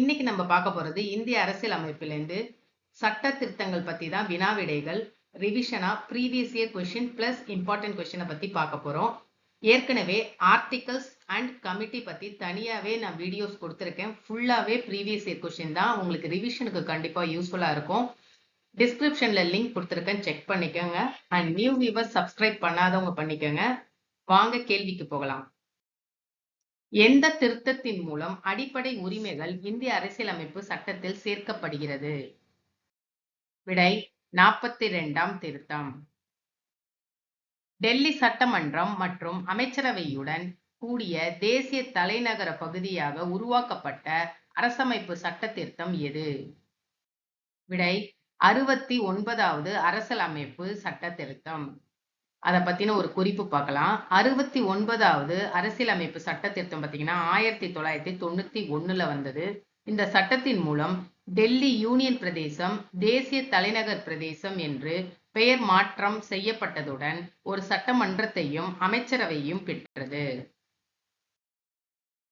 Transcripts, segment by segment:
இன்னைக்கு நம்ம பார்க்க போறது இந்திய அரசியல் அமைப்பிலேருந்து சட்ட திருத்தங்கள் பத்தி தான் வினா விடைகள் ரிவிஷனா previous year question plus important கொஸ்டினை பத்தி பார்க்க போறோம். ஏற்கனவே ஆர்டிகல்ஸ் அண்ட் கமிட்டி பத்தி தனியாவே நான் வீடியோஸ் கொடுத்துருக்கேன். ஃபுல்லாவே ப்ரீவியஸ் இயர் கொஸ்டின் தான். உங்களுக்கு ரிவிஷனுக்கு கண்டிப்பா யூஸ்ஃபுல்லா இருக்கும். டிஸ்கிரிப்ஷன்ல லிங்க் கொடுத்துருக்கேன். செக் பண்ணிக்கோங்க. அண்ட் நியூ வியூவர் சப்ஸ்கிரைப் பண்ணாதவங்க பண்ணிக்கோங்க. வாங்க கேள்விக்கு போகலாம். எந்த திருத்தத்தின் மூலம் அடிப்படை உரிமைகள் இந்திய அரசியலமைப்பு சட்டத்தில் சேர்க்கப்படுகிறது? விடை நாற்பத்தி இரண்டாம் திருத்தம். டெல்லி சட்டமன்றம் மற்றும் அமைச்சரவையுடன் கூடிய தேசிய தலைநகர பகுதியாக உருவாக்கப்பட்ட அரசமைப்பு சட்ட திருத்தம் எது? விடை அறுபத்தி ஒன்பதாவது அரசியலமைப்பு சட்ட திருத்தம். அதை பத்தின ஒரு குறிப்பு பார்க்கலாம் அறுபத்தி ஒன்பதாவது அரசியலமைப்பு சட்ட திருத்தம் பார்த்தீங்கன்னா ஆயிரத்தி தொள்ளாயிரத்தி தொண்ணூத்தி ஒண்ணுல வந்தது. இந்த சட்டத்தின் மூலம் டெல்லி யூனியன் பிரதேசம் தேசிய தலைநகர் பிரதேசம் என்று பெயர் மாற்றம் செய்யப்பட்டதுடன் ஒரு சட்டமன்றத்தையும் அமைச்சரவையும் பெற்றது.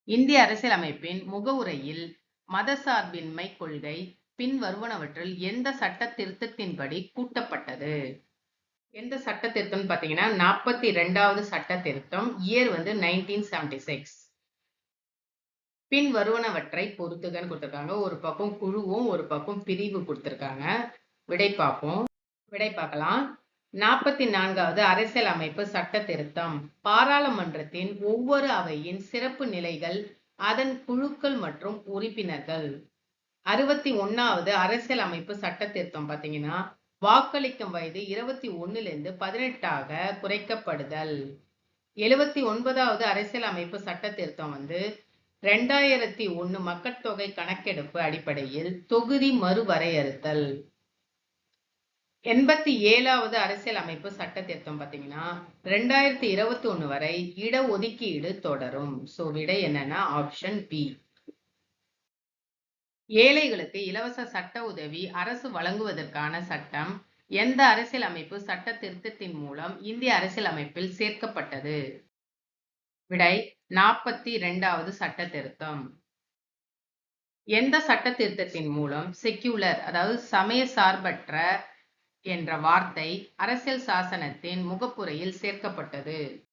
இந்திய அரசியலமைப்பின் முகவுரையில் மதசார்பின்மை கொள்கை பின்வருவனவற்றில் எந்த சட்ட திருத்தத்தின்படி கூட்டப்பட்டது? எந்த சட்ட திருத்தம் பாத்தீங்கன்னா நாற்பத்தி ரெண்டாவது சட்ட திருத்தம் இயர் வந்து நைன்டீன் செவன்டி சிக்ஸ் பின் வருவனவற்றை பொறுத்துகன்னு கொடுத்துருக்காங்க. ஒரு பக்கம் குழுவும் ஒரு பக்கம் பிரிவு கொடுத்துருக்காங்க. விடை பார்ப்போம். விடை பார்க்கலாம். நாற்பத்தி நான்காவது அரசியல் அமைப்பு சட்ட திருத்தம். பாராளுமன்றத்தின் ஒவ்வொரு அவையின் சிறப்பு நிலைகள் அதன் குழுக்கள் மற்றும் உறுப்பினர்கள். அறுபத்தி ஒன்னாவது அரசியல் அமைப்பு சட்ட திருத்தம் பாத்தீங்கன்னா வாக்களிக்கும் வயது இருபத்தி ஒன்னிலிருந்து பதினெட்டாக குறைக்கப்படுதல். எழுபத்தி ஒன்பதாவது அரசியல் அமைப்பு சட்ட திருத்தம் வந்து ரெண்டாயிரத்தி ஒன்று மக்கட்தொகை கணக்கெடுப்பு அடிப்படையில் தொகுதி மறுவரையறுத்தல் எண்பத்தி ஏழாவது அரசியல் அமைப்பு சட்ட திருத்தம் பார்த்தீங்கன்னா ரெண்டாயிரத்தி இருபத்தி ஒன்று வரை இடஒதுக்கீடு தொடரும். ஸோ விடை என்னன்னா ஆப்ஷன் பி ஏழைகளுக்கு இலவச சட்ட உதவி அரசு வழங்குவதற்கான சட்டம் எந்த அரசியலமைப்பு சட்ட திருத்தத்தின் மூலம் இந்திய அரசியலமைப்பில் சேர்க்கப்பட்டது? விடை நாற்பத்தி இரண்டாவது சட்ட திருத்தம். எந்த சட்ட திருத்தத்தின் மூலம் செக்யூலர் அதாவது சமய சார்பற்ற என்ற வார்த்தை அரசியல் சாசனத்தின் முகப்புரையில் சேர்க்கப்பட்டது?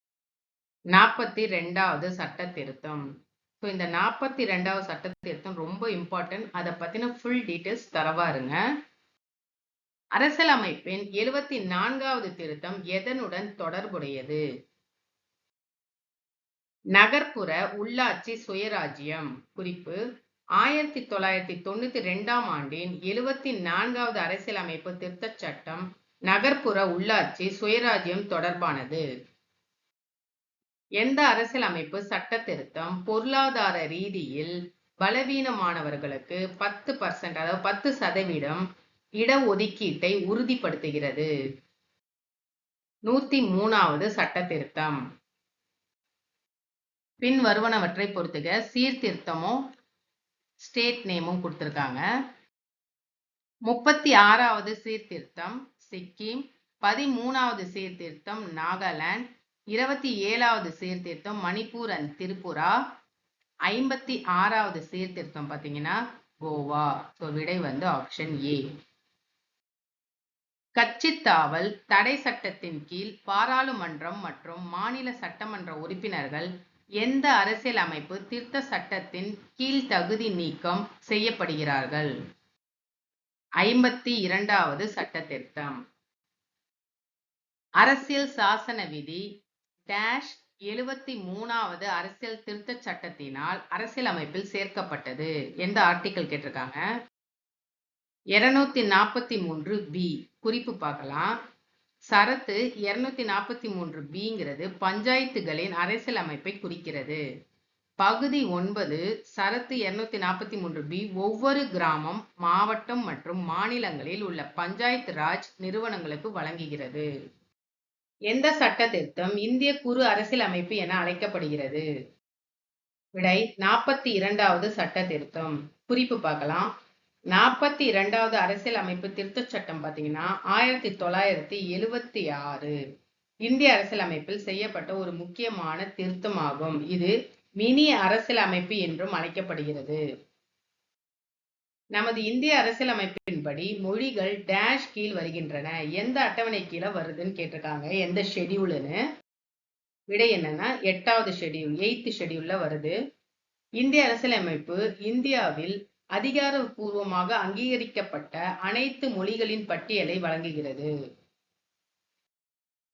நாற்பத்தி இரண்டாவது சட்ட திருத்தம். ஸோ இந்த நாற்பத்தி ரெண்டாவது சட்ட திருத்தம் ரொம்ப இம்பார்ட்டன்ட் அதை பத்தின ஃபுல் டீட்டெயில்ஸ் தரவா இருங்க. அரசியலமைப்பின் எழுபத்தி நான்காவது திருத்தம் எதனுடன் தொடர்புடையது? நகர்ப்புற உள்ளாட்சி சுயராஜ்யம். குறிப்பு ஆயிரத்தி தொள்ளாயிரத்தி தொண்ணூத்தி ரெண்டாம் ஆண்டின் எழுபத்தி நான்காவது அரசியலமைப்பு திருத்தச் சட்டம் நகர்ப்புற உள்ளாட்சி சுயராஜ்யம் தொடர்பானது. எந்த அரசியலமைப்பு சட்ட திருத்தம் பொருளாதார ரீதியில் பலவீனமானவர்களுக்கு பத்து பர்சன்ட் அதாவது பத்து சதவீதம் இடஒதுக்கீட்டை உறுதிப்படுத்துகிறது. நூத்தி மூணாவது சட்ட திருத்தம் பின் வருவனவற்றை பொறுத்துக சீர்திருத்தமும் ஸ்டேட் நேமும் கொடுத்துருக்காங்க. முப்பத்தி ஆறாவது சீர்திருத்தம் சிக்கிம். பதிமூணாவது சீர்திருத்தம் நாகாலாந்து. இருபத்தி ஏழாவது சீர்திருத்தம் மணிப்பூர் அண்ட் திரிபுரா ஐம்பத்தி ஆறாவது சீர்திருத்தம் பார்த்தீங்கன்னா கோவா. ஸோ விடை வந்து ஆப்ஷன் ஏ கட்சித்தாவல் தடை சட்டத்தின் கீழ் பாராளுமன்றம் மற்றும் மாநில சட்டமன்ற உறுப்பினர்கள் எந்த அரசியல் அமைப்பு திருத்த சட்டத்தின் கீழ் தகுதி நீக்கம் செய்யப்படுகிறார்கள்? ஐம்பத்தி இரண்டாவது சட்ட திருத்தம் அரசியல் சாசன விதி டேஷ் எழுபத்தி மூணாவது அரசியல் திருத்த சட்டத்தினால் அரசியல் அமைப்பில் சேர்க்கப்பட்டது எந்த ஆர்டிக்கல் கேட்டிருக்காங்க. இருநூத்தி நாற்பத்தி மூன்று பி குறிப்பு பார்க்கலாம். சரத்து இருநூத்தி நாற்பத்தி மூன்று பிங்கிறது பஞ்சாயத்துகளின் அரசியல் அமைப்பை குறிக்கிறது. பகுதி ஒன்பது சரத்து இருநூத்தி நாற்பத்தி மூன்று பி ஒவ்வொரு கிராமம் மாவட்டம் மற்றும் மாநிலங்களில் உள்ள பஞ்சாயத்து ராஜ் நிறுவனங்களுக்கு வழங்குகிறது. எந்த சட்ட திருத்தம் இந்திய குறு அரசியல் அமைப்பு என அழைக்கப்படுகிறது. விடை நாற்பத்தி இரண்டாவது சட்ட திருத்தம் குறிப்பு பார்க்கலாம். நாற்பத்தி இரண்டாவது அரசியல் அமைப்பு திருத்த சட்டம் பார்த்தீங்கன்னா ஆயிரத்தி தொள்ளாயிரத்தி எழுவத்தி ஆறு. இந்திய அரசியலமைப்பில் செய்யப்பட்ட ஒரு முக்கியமான திருத்தமாகும். இது மினி அரசியலமைப்பு என்றும் அழைக்கப்படுகிறது. நமது இந்திய அரசியலமைப்பின்படி மொழிகள் டேஷ் கீழ் வருகின்றன. எந்த அட்டவணை கீழே வருதுன்னு கேட்டிருக்காங்க. எந்த ஷெடியூலுன்னு விடை என்னன்னா எட்டாவது ஷெடியூல் எயித்து ஷெடியூல்ல வருது. இந்திய அரசியலமைப்பு இந்தியாவில் அதிகாரப்பூர்வமாக அங்கீகரிக்கப்பட்ட அனைத்து மொழிகளின் பட்டியலை வழங்குகிறது.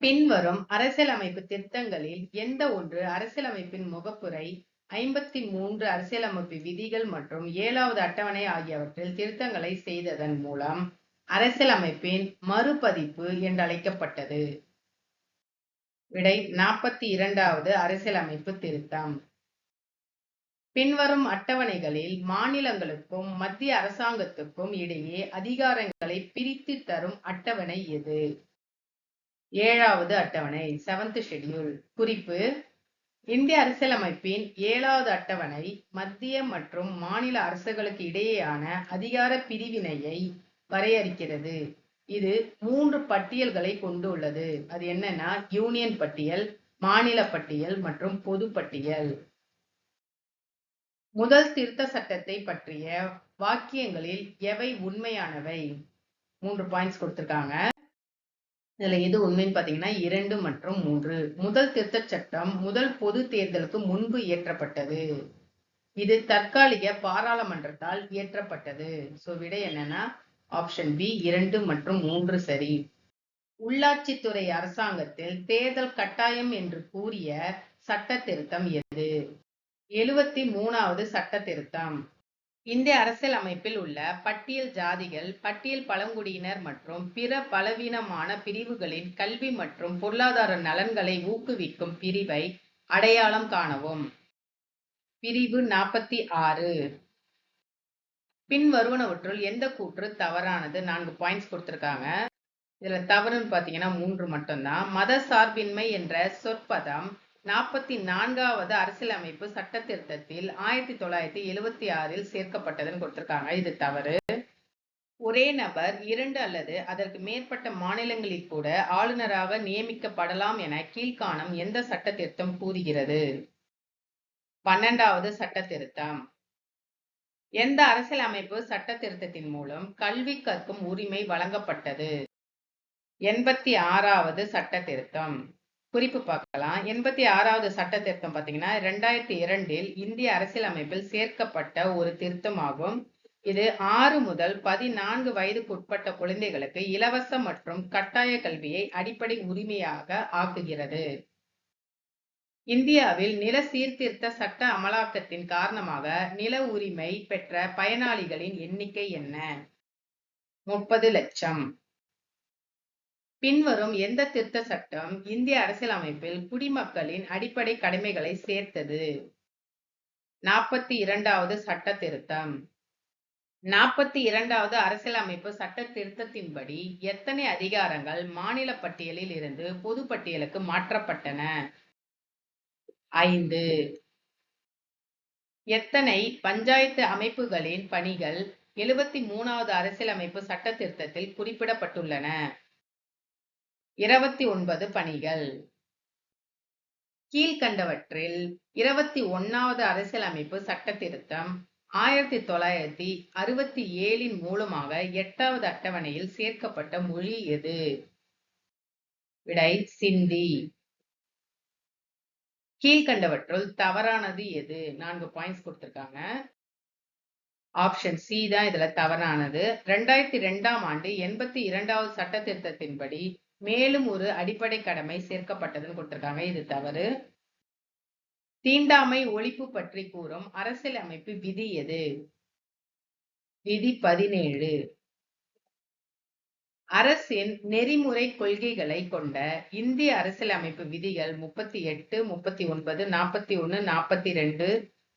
பின்வரும் அரசியலமைப்பு திருத்தங்களில் எந்த ஒன்று அரசியலமைப்பின் முகப்புரை ஐம்பத்தி மூன்று அரசியலமைப்பு விதிகள் மற்றும் ஏழாவது அட்டவணை ஆகியவற்றில் திருத்தங்களை செய்ததன் மூலம் அரசியலமைப்பின் மறுபதிப்பு என்றழைக்கப்பட்டது. விடை நாற்பத்தி இரண்டாவது அரசியலமைப்பு திருத்தம். பின்வரும் அட்டவணைகளில் மாநிலங்களுக்கும் மத்திய அரசாங்கத்துக்கும் இடையே அதிகாரங்களை பிரித்து தரும் அட்டவணை எது? ஏழாவது அட்டவணை செவன்த் ஷெட்யூல் குறிப்பு இந்திய அரசியலமைப்பின் ஏழாவது அட்டவணை மத்திய மற்றும் மாநில அரசுகளுக்கு இடையேயான அதிகார பிரிவினையை வரையறுக்கிறது. இது மூன்று பட்டியல்களை கொண்டுள்ளது. அது என்னன்னா யூனியன் பட்டியல் மாநில பட்டியல் மற்றும் பொது பட்டியல். முதல் திருத்த சட்டத்தை பற்றிய வாக்கியங்களில் எவை உண்மையானவை? மூன்று பாயிண்ட்ஸ் கொடுத்துருக்காங்க. இதுல எது உண்மைன்னு பாத்தீங்கன்னா இரண்டு மற்றும் மூன்று. முதல் திருத்த சட்டம் முதல் பொது தேர்தலுக்கு முன்பு இயற்றப்பட்டது. இது தற்காலிக பாராளுமன்றத்தால் இயற்றப்பட்டது. சோ விடை என்னன்னா ஆப்ஷன் பி இரண்டு மற்றும் மூன்று சரி. உள்ளாட்சித்துறை அரசாங்கத்தில் தேர்தல் கட்டாயம் என்று கூறிய சட்ட திருத்தம் எது? எழுவத்தி மூணாவது சட்ட திருத்தம். இந்திய அரசியல் அமைப்பில் உள்ள பட்டியல் ஜாதிகள் பட்டியல் பழங்குடியினர் மற்றும் பிற பலவீனமான பிரிவுகளின் கல்வி மற்றும் பொருளாதார நலன்களை ஊக்குவிக்கும் பிரிவை அடையாளம் காணவும். பிரிவு நாற்பத்தி ஆறு. பின் வருவனவற்றுள் எந்த கூற்று தவறானது? நான்கு பாயிண்ட்ஸ் கொடுத்துருக்காங்க. இதில் தவறுன்னு பார்த்தீங்கன்னா மூன்று மட்டும்தான். மத சார்பின்மை என்ற சொற்பதம் நாற்பத்தி நான்காவது அரசியலமைப்பு சட்ட திருத்தத்தில் ஆயிரத்தி தொள்ளாயிரத்தி எழுவத்தி ஆறில் சேர்க்கப்பட்டதுன்னு கொடுத்திருக்காங்க. இது தவறு. ஒரே நபர் இரண்டு அல்லது அதற்கு மேற்பட்ட மாநிலங்களில் கூட ஆளுநராக நியமிக்கப்படலாம் என கீழ்காணும் எந்த சட்ட திருத்தம் கூறுகிறது? பன்னெண்டாவது சட்ட திருத்தம். எந்த அரசியலமைப்பு சட்ட திருத்தத்தின் மூலம் கல்வி கற்கும் உரிமை வழங்கப்பட்டது? எண்பத்தி ஆறாவது சட்ட திருத்தம். குறிப்பு பார்க்கலாம். எண்பத்தி ஆறாவது சட்ட திருத்தம் பார்த்தீங்கன்னா ரெண்டாயிரத்தி இரண்டில் இந்திய அரசியலமைப்பில் சேர்க்கப்பட்ட ஒரு திருத்தம் ஆகும் இது ஆறு முதல் பதினான்கு வயதுக்குட்பட்ட குழந்தைகளுக்கு இலவச மற்றும் கட்டாய கல்வியை அடிப்படை உரிமையாக ஆக்குகிறது. இந்தியாவில் நில சீர்திருத்த சட்ட அமலாக்கத்தின் காரணமாக நில உரிமை பெற்ற பயனாளிகளின் எண்ணிக்கை என்ன? முப்பது லட்சம். பின்வரும் எந்த திருத்த சட்டம் இந்திய அரசியலமைப்பில் குடிமக்களின் அடிப்படை கடமைகளை சேர்த்தது? நாற்பத்தி இரண்டாவது சட்ட திருத்தம். நாற்பத்தி இரண்டாவது அரசியலமைப்பு சட்ட திருத்தத்தின்படி எத்தனை அதிகாரங்கள் மாநில பட்டியலில் இருந்து பொது பட்டியலுக்கு மாற்றப்பட்டன? ஐந்து. எத்தனை பஞ்சாயத்து அமைப்புகளின் பணிகள் எழுபத்தி மூணாவது அரசியலமைப்பு சட்ட திருத்தத்தில் குறிப்பிடப்பட்டுள்ளன? இருபத்தி ஒன்பது பணிகள். கீழ்கண்டவற்றில் இருபத்தி ஒன்னாவது அரசியலமைப்பு சட்ட திருத்தம் ஆயிரத்தி தொள்ளாயிரத்தி அறுபத்தி ஏழின் மூலமாக எட்டாவது அட்டவணையில் சேர்க்கப்பட்ட மொழி எது? விடை சிந்தி. கீழ்கண்டவற்றுள் தவறானது எது? நான்கு பாயிண்ட்ஸ் கொடுத்திருக்காங்க. ஆப்ஷன் சி தான் இதுல தவறானது. ரெண்டாயிரத்தி ரெண்டாம் ஆண்டு எண்பத்தி இரண்டாவது சட்ட திருத்தத்தின்படி மேலும் ஒரு அடிப்படை கடமை சேர்க்கப்பட்டதுன்னு கொடுத்திருக்காங்க. இது தவறு. தீண்டாமை ஒழிப்பு பற்றி கூறும் அரசியலமைப்பு விதி எது? விதி பதினேழு. அரசின் நெறிமுறை கொள்கைகளை கொண்ட இந்திய அரசியலமைப்பு விதிகள் முப்பத்தி எட்டு முப்பத்தி ஒன்பது நாற்பத்தி ஒன்னு நாற்பத்தி ரெண்டு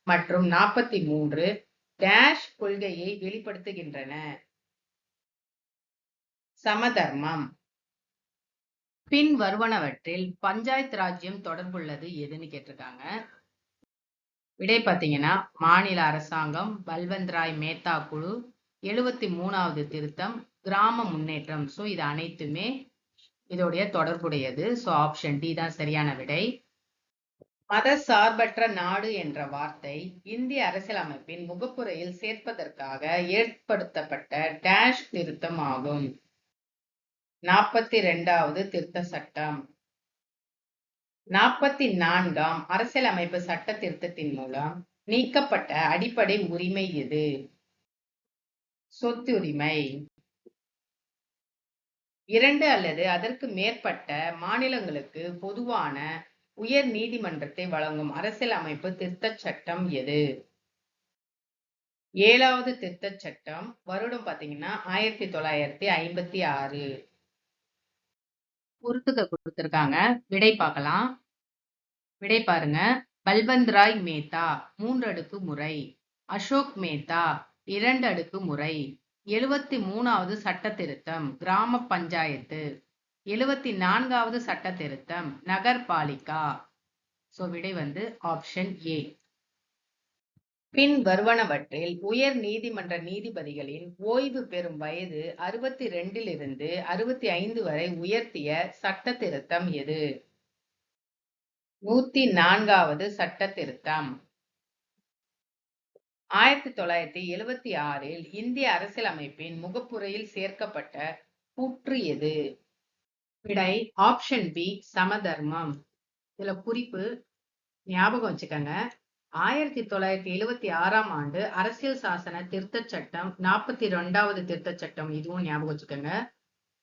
மற்றும் நாற்பத்தி மூன்று டேஷ் கொள்கையை வெளிப்படுத்துகின்றன. சமதர்மம். பின் வருவனவற்றில் பஞ்சாயத்து ராஜ்யம் தொடர்புள்ளது எதுன்னு கேட்டிருக்காங்க. விடை பார்த்தீங்கன்னா மாநில அரசாங்கம் பல்வந்த் ராய் மேத்தா குழு எழுபத்தி மூணாவது திருத்தம் கிராம முன்னேற்றம். ஸோ இது அனைத்துமே இதோடைய தொடர்புடையது. ஸோ ஆப்ஷன் டி தான் சரியான விடை. மத சார்பற்ற நாடு என்ற வார்த்தை இந்திய அரசியலமைப்பின் முகப்புரையில் சேர்ப்பதற்காக ஏற்படுத்தப்பட்ட டேஷ் திருத்தம் ஆகும். நாற்பத்தி இரண்டாவது திருத்த சட்டம் நாற்பத்தி நான்காம் அரசியலமைப்பு சட்ட திருத்தத்தின் மூலம் நீக்கப்பட்ட அடிப்படை உரிமை எது? சொத்துரிமை. இரண்டு அல்லது அதற்கு மேற்பட்ட மாநிலங்களுக்கு பொதுவான உயர் நீதிமன்றத்தை வழங்கும் அரசியலமைப்பு திருத்த சட்டம் எது? ஏழாவது திருத்த சட்டம் வருடம் பாத்தீங்கன்னா ஆயிரத்தி தொள்ளாயிரத்தி ஐம்பத்தி ஆறு. பொறுத்துக்க கொடுத்துருக்காங்க. விடை பார்க்கலாம். விடை பாருங்க. பல்வந்த் ராய் மேத்தா மூன்றடுக்கு முறை. அசோக் மேத்தா இரண்டு அடுக்கு முறை. எழுவத்தி மூணாவது சட்ட திருத்தம் கிராம பஞ்சாயத்து. எழுவத்தி நான்காவது சட்ட திருத்தம் நகர்பாலிகா ஸோ விடை வந்து ஆப்ஷன் ஏ பின் வருவனவற்றில் உயர் நீதிமன்ற நீதிபதிகளின் ஓய்வு பெறும் வயது அறுபத்தி ரெண்டிலிருந்து அறுபத்தி ஐந்து வரை உயர்த்திய சட்ட திருத்தம் எது? நூத்தி நான்காவது சட்ட திருத்தம் ஆயிரத்தி தொள்ளாயிரத்தி எழுவத்தி ஆறில் இந்திய அரசியலமைப்பின் முகப்புரையில் சேர்க்கப்பட்ட கூற்று எது? விடை ஆப்ஷன் பி சமதர்மம். இதுல குறிப்பு ஞாபகம் வச்சுக்கோங்க. ஆயிரத்தி தொள்ளாயிரத்தி எழுவத்தி ஆறாம் ஆண்டு அரசியல் சாசன திருத்த சட்டம் நாற்பத்தி ரெண்டாவது திருத்த சட்டம் இதுவும் ஞாபகம் வச்சுக்கோங்க.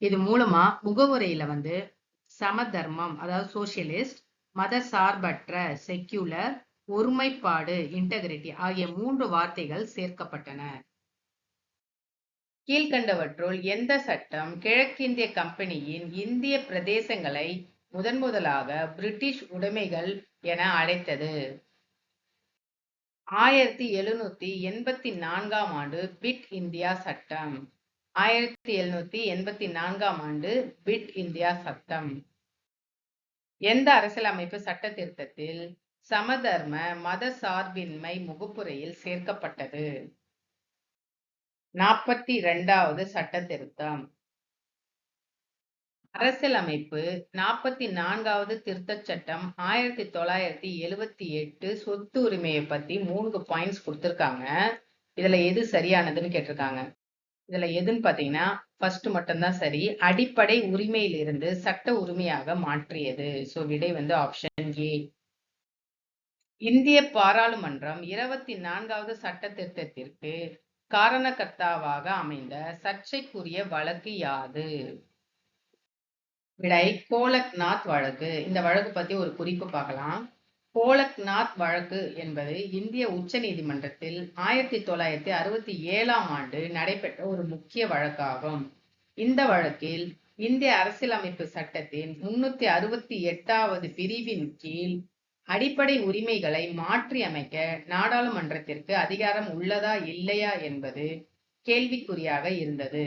இது மூலமா முகவுரையில வந்து சமதர்மம் அதாவது சோசியலிஸ்ட் மத சார்பற்ற செக்யூலர் ஒருமைப்பாடு இன்டெகிரிட்டி ஆகிய மூன்று வார்த்தைகள் சேர்க்கப்பட்டன. கீழ்கண்டவற்றுள் எந்த சட்டம் கிழக்கிந்திய கம்பெனியின் இந்திய பிரதேசங்களை முதன் முதலாக பிரிட்டிஷ் உடைமைகள் என அழைத்தது? ஆயிரத்தி எழுநூத்தி எண்பத்தி நான்காம் ஆண்டு பிட் இந்தியா சட்டம். ஆயிரத்தி எழுநூத்தி எண்பத்தி நான்காம் ஆண்டு பிட் இந்தியா சட்டம். எந்த அரசியலமைப்பு சட்ட திருத்தத்தில் சமதர்ம மத சார்பின்மை முகப்புரையில் சேர்க்கப்பட்டது? நாற்பத்தி இரண்டாவது சட்ட திருத்தம். அரசியலமைப்பு நாற்பத்தி நான்காவது திருத்தச் சட்டம் ஆயிரத்தி தொள்ளாயிரத்தி எழுவத்தி எட்டு சொத்து உரிமையை பத்தி மூணு பாயிண்ட்ஸ் கொடுத்திருக்காங்க. இதுல எது சரியானதுன்னு கேட்டிருக்காங்க. இதுல எதுன்னு பாத்தீங்கன்னா ஃபர்ஸ்ட் மட்டும்தான் சரி. அடிப்படை உரிமையிலிருந்து சட்ட உரிமையாக மாற்றியது. ஸோ விடை வந்து ஆப்ஷன் ஏ இந்திய பாராளுமன்றம் இருபத்தி நான்காவது சட்ட திருத்தத்திற்கு காரணகர்த்தாவாக அமைந்த சர்ச்சைக்குரிய வழக்கு யாது? விடை கோலக்நாத் வழக்கு. இந்த வழக்கு பத்தி ஒரு குறிப்பு பார்க்கலாம். கோலக்நாத் வழக்கு என்பது இந்திய உச்ச நீதிமன்றத்தில் ஆயிரத்தி தொள்ளாயிரத்தி அறுபத்தி ஏழாம் ஆண்டு நடைபெற்ற ஒரு முக்கிய வழக்காகும். இந்த வழக்கில் இந்திய அரசியலமைப்பு சட்டத்தின் முன்னூத்தி அறுபத்தி எட்டாவது பிரிவின் கீழ் அடிப்படை உரிமைகளை மாற்றி அமைக்க நாடாளுமன்றத்திற்கு அதிகாரம் உள்ளதா இல்லையா என்பது கேள்விக்குறியாக இருந்தது.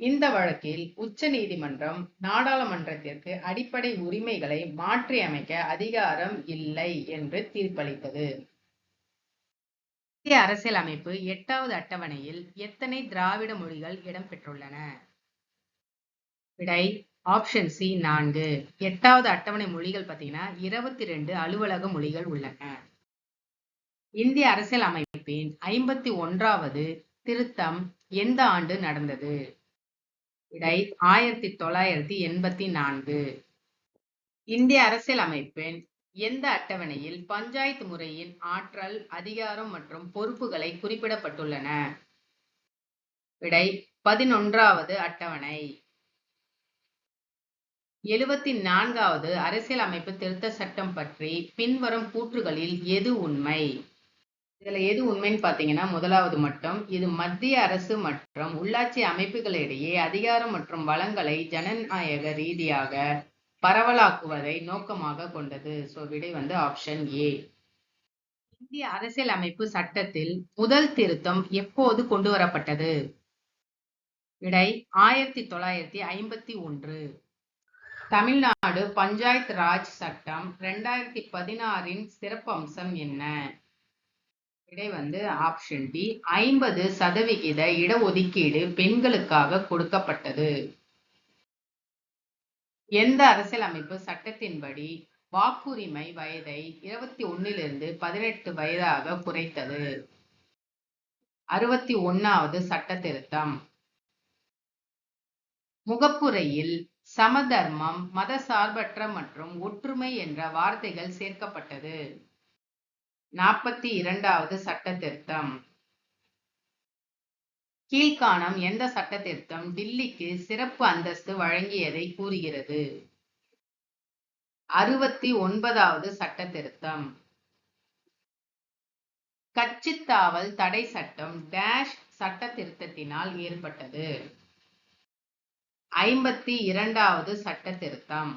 இந்த வழக்கில் உச்ச நீதிமன்றம் நாடாளுமன்றத்திற்கு அடிப்படை உரிமைகளை மாற்றி அமைக்க அதிகாரம் இல்லை என்று தீர்ப்பளித்தது. இந்திய அரசியலமைப்பு எட்டாவது அட்டவணையில் எத்தனை திராவிட மொழிகள் இடம்பெற்றுள்ளன? விடை ஆப்ஷன் சி நான்கு. எட்டாவது அட்டவணை மொழிகள் பார்த்தீங்கன்னா இருபத்தி ரெண்டு அலுவலக மொழிகள் உள்ளன. இந்திய அரசியல் அமைப்பின் ஐம்பத்தி ஒன்றாவது திருத்தம் எந்த ஆண்டு நடந்தது? விடை ஆயிரத்தி தொள்ளாயிரத்தி எண்பத்தி நான்கு. இந்திய அரசியல் அமைப்பின் எந்த அட்டவணையில் பஞ்சாயத்து முறையின் ஆற்றல் அதிகாரம் மற்றும் பொறுப்புகளை குறிப்பிடப்பட்டுள்ளன? விடை பதினொன்றாவது அட்டவணை. எழுபத்தி நான்காவது அரசியல் அமைப்பு திருத்த சட்டம் பற்றி பின்வரும் கூற்றுகளில் எது உண்மை? இதுல எது உண்மைன்னு பாத்தீங்கன்னா முதலாவது மட்டும் இது மத்திய அரசு மற்றும் உள்ளாட்சி அமைப்புகளிடையே அதிகாரம் மற்றும் வளங்களை ஜனநாயக ரீதியாக பரவலாக்குவதை நோக்கமாக கொண்டது. சோ விடை வந்து ஆப்ஷன் ஏ இந்திய அரசியல் அமைப்பு சட்டத்தில் முதல் திருத்தம் எப்போது கொண்டு வரப்பட்டது? விடை ஆயிரத்தி தொள்ளாயிரத்தி ஐம்பத்தி ஒன்று. தமிழ்நாடு பஞ்சாயத் ராஜ் சட்டம் ரெண்டாயிரத்தி பதினாறின் சிறப்பம்சம் என்ன? விடை வந்து ஆப்ஷன் டி ஐம்பது சதவிகித இடஒதுக்கீடு பெண்களுக்காக கொடுக்கப்பட்டது. எந்த அரசியலமைப்பு சட்டத்தின்படி வாக்குரிமை வயதை இருபத்தி ஒன்னிலிருந்து பதினெட்டு வயதாக குறைத்தது? அறுபத்தி ஒன்னாவது சட்ட திருத்தம். முகப்புரையில் சமதர்மம் மதசார்பற்ற மற்றும் ஒற்றுமை என்ற வார்த்தைகள் சேர்க்கப்பட்டது. நாற்பத்தி இரண்டாவது சட்ட திருத்தம் கீழ்காணும் எந்த சட்ட திருத்தம் டில்லிக்கு சிறப்பு அந்தஸ்து வழங்கியதை கூறுகிறது. அறுபத்தி ஒன்பதாவது சட்ட திருத்தம் கச்சித்தாவல் தடை சட்டம் டேஷ் சட்ட திருத்தத்தினால் ஏற்பட்டது. ஐம்பத்தி இரண்டாவது சட்ட திருத்தம்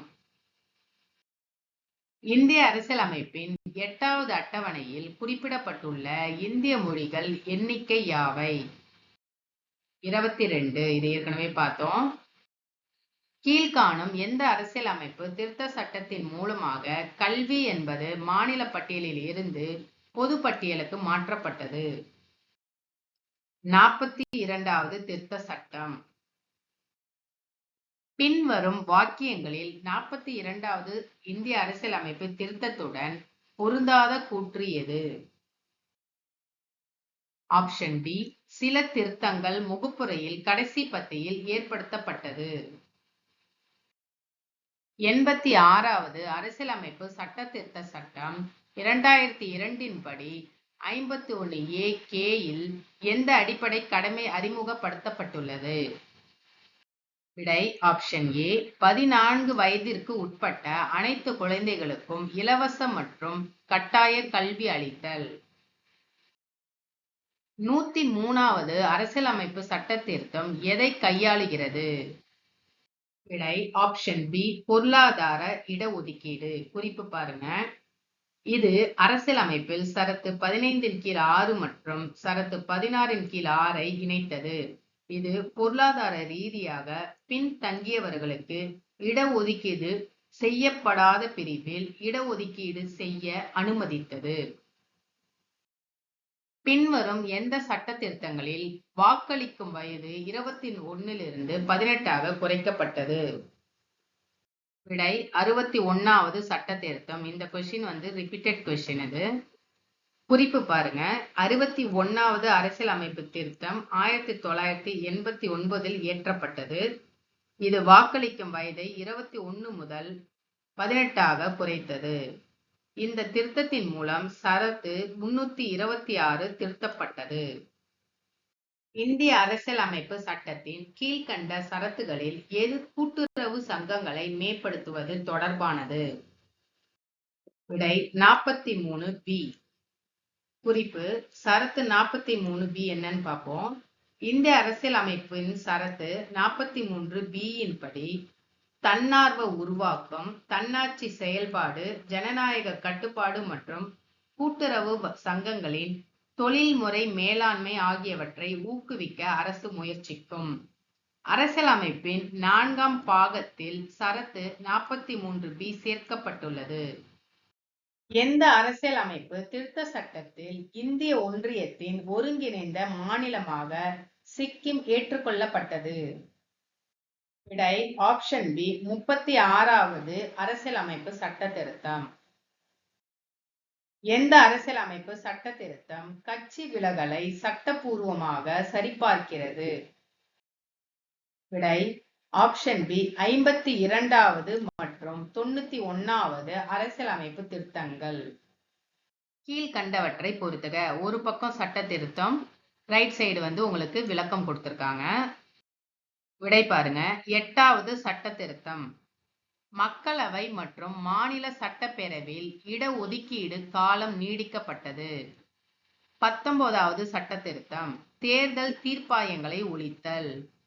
இந்திய அரசியலமைப்பின் எட்டாவது அட்டவணையில் குறிப்பிடப்பட்டுள்ள இந்திய மொழிகள் எண்ணிக்கை யாவை? இருபத்தி ரெண்டு இது ஏற்கனவே பார்த்தோம். கீழ்காணும் எந்த அரசியலமைப்பு திருத்த சட்டத்தின் மூலமாக கல்வி என்பது மாநில பட்டியலில் இருந்து பொது பட்டியலுக்கு மாற்றப்பட்டது? நாற்பத்தி இரண்டாவது திருத்த சட்டம். பின்வரும் வாக்கியங்களில் நாற்பத்தி இரண்டாவது இந்திய அரசியலமைப்பு திருத்தத்துடன் பொருந்தாத கூற்று எது? ஆப்ஷன் பி சில திருத்தங்கள் முகப்புறையில் கடைசி பத்தியில் ஏற்படுத்தப்பட்டது. எண்பத்தி ஆறாவது அரசியலமைப்பு சட்ட திருத்த சட்டம் இரண்டாயிரத்தி இரண்டின் படி ஐம்பத்தி ஒன்று ஏ கேயில் எந்த அடிப்படை கடமை அறிமுகப்படுத்தப்பட்டுள்ளது? விடை ஆப்ஷன் ஏ பதினான்கு வயதிற்கு உட்பட்ட அனைத்து குழந்தைகளுக்கும் இலவச மற்றும் கட்டாய கல்வி அளித்தல். நூத்தி மூணாவது அரசியலமைப்பு சட்ட திருத்தம் எதை கையாளுகிறது? விடை ஆப்ஷன் பி பொருளாதார இடஒதுக்கீடு. குறிப்பு பாருங்க. இது அரசியலமைப்பில் சரத்து பதினைந்தின் கீழ் ஆறு மற்றும் சரத்து பதினாறின் கீழ் ஆறை இணைத்தது. இது பொருளாதார ரீதியாக பின்தங்கியவர்களுக்கு இடஒதுக்கீடு செய்யப்படாத பிரிவில் இடஒதுக்கீடு செய்ய அனுமதித்தது. பின்வரும் எந்த சட்ட திருத்தங்களில் வாக்களிக்கும் வயது இருபத்தி ஒன்னிலிருந்து பதினெட்டாக குறைக்கப்பட்டது. விடை அறுபத்தி ஒன்னாவது சட்ட திருத்தம் இந்த கொஸ்டின் வந்து ரிப்பீட்டட் கொஸ்டின் இது. குறிப்பு பாருங்க. அறுபத்தி ஒன்னாவது அரசியல் அமைப்பு திருத்தம் ஆயிரத்தி தொள்ளாயிரத்தி எண்பத்தி ஒன்பதில் இயற்றப்பட்டது. இது வாக்களிக்கும் வயதை இருபத்தி ஒன்று முதல் பதினெட்டாக குறைத்தது. இந்த திருத்தத்தின் மூலம் சரத்து முன்னூத்தி இருபத்தி ஆறு திருத்தப்பட்டது. இந்திய அரசியல் அமைப்பு சட்டத்தின் கீழ்கண்ட சரத்துகளில் எது கூட்டுறவு சங்கங்களை மேம்படுத்துவது தொடர்பானது? விடை நாற்பத்தி மூணு பி. குறிப்பு சரத்து நாற்பத்தி மூணு பி என்னன்னு பார்ப்போம். இந்திய அரசியல் அமைப்பின் சரத்து நாற்பத்தி மூன்று பியின் படி தன்னார்வ உருவாக்கம் தன்னாட்சி செயல்பாடு ஜனநாயக கட்டுப்பாடு மற்றும் கூட்டுறவு சங்கங்களின் தொழில்முறை மேலாண்மை ஆகியவற்றை ஊக்குவிக்க அரசு முயற்சிக்கும். அரசியலமைப்பின் நான்காம் பாகத்தில் சரத்து நாற்பத்தி மூன்று பி சேர்க்கப்பட்டுள்ளது. எந்த அரசியல் அமைப்பு திருத்த சட்டத்தில் இந்திய ஒன்றியத்தின் ஒருங்கிணைந்த மாநிலமாக சிக்கிம் ஏற்றுக்கொள்ளப்பட்டது? விடை ஆப்ஷன் பி முப்பத்தி ஆறாவது அரசியலமைப்பு சட்ட திருத்தம். எந்த அரசியல் அமைப்பு சட்ட திருத்தம் கட்சி விலகலை சட்டப்பூர்வமாக சரிபார்க்கிறது? விடை ஆப்ஷன் பி ஐம்பத்தி இரண்டாவது மற்றும் தொண்ணூத்தி ஒன்னாவது அரசியலமைப்பு திருத்தங்கள். கீழ்கண்டவற்றை பொறுத்துக. ஒரு பக்கம் சட்ட திருத்தம் ரைட் சைடு வந்து உங்களுக்கு விளக்கம் கொடுத்துருக்காங்க. விடை பாருங்க. எட்டாவது சட்ட திருத்தம். மக்களவை மற்றும் மாநில சட்டப்பேரவையில் இடஒதுக்கீடு காலம் நீடிக்கப்பட்டது. பத்தொன்பதாவது சட்ட திருத்தம். தேர்தல் தீர்ப்பாயங்களை ஒழித்தல்.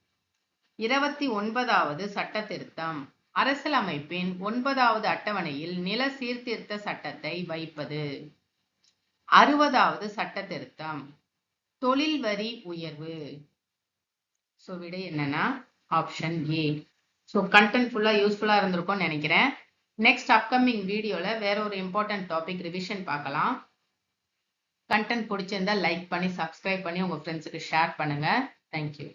இருபத்தி ஒன்பதாவது சட்ட திருத்தம் அரசியலமைப்பின் ஒன்பதாவது அட்டவணையில் நில சீர்திருத்த சட்டத்தை வைப்பது. அறுபதாவது சட்ட திருத்தம் தொழில் வரி உயர்வு. ஸோ விடை என்னன்னா ஆப்ஷன் ஏ ஸோ கண்டென்ட் ஃபுல்லாக யூஸ்ஃபுல்லாக இருந்திருக்கும்னு நினைக்கிறேன். நெக்ஸ்ட் அப்கமிங் வீடியோவில் வேற ஒரு இம்பார்ட்டன்ட் டாபிக் ரிவிஷன் பார்க்கலாம். கண்டென்ட் பிடிச்சிருந்தா லைக் பண்ணி சப்ஸ்கிரைப் பண்ணி உங்கள் ஃப்ரெண்ட்ஸுக்கு ஷேர் பண்ணுங்கள் தேங்க்யூ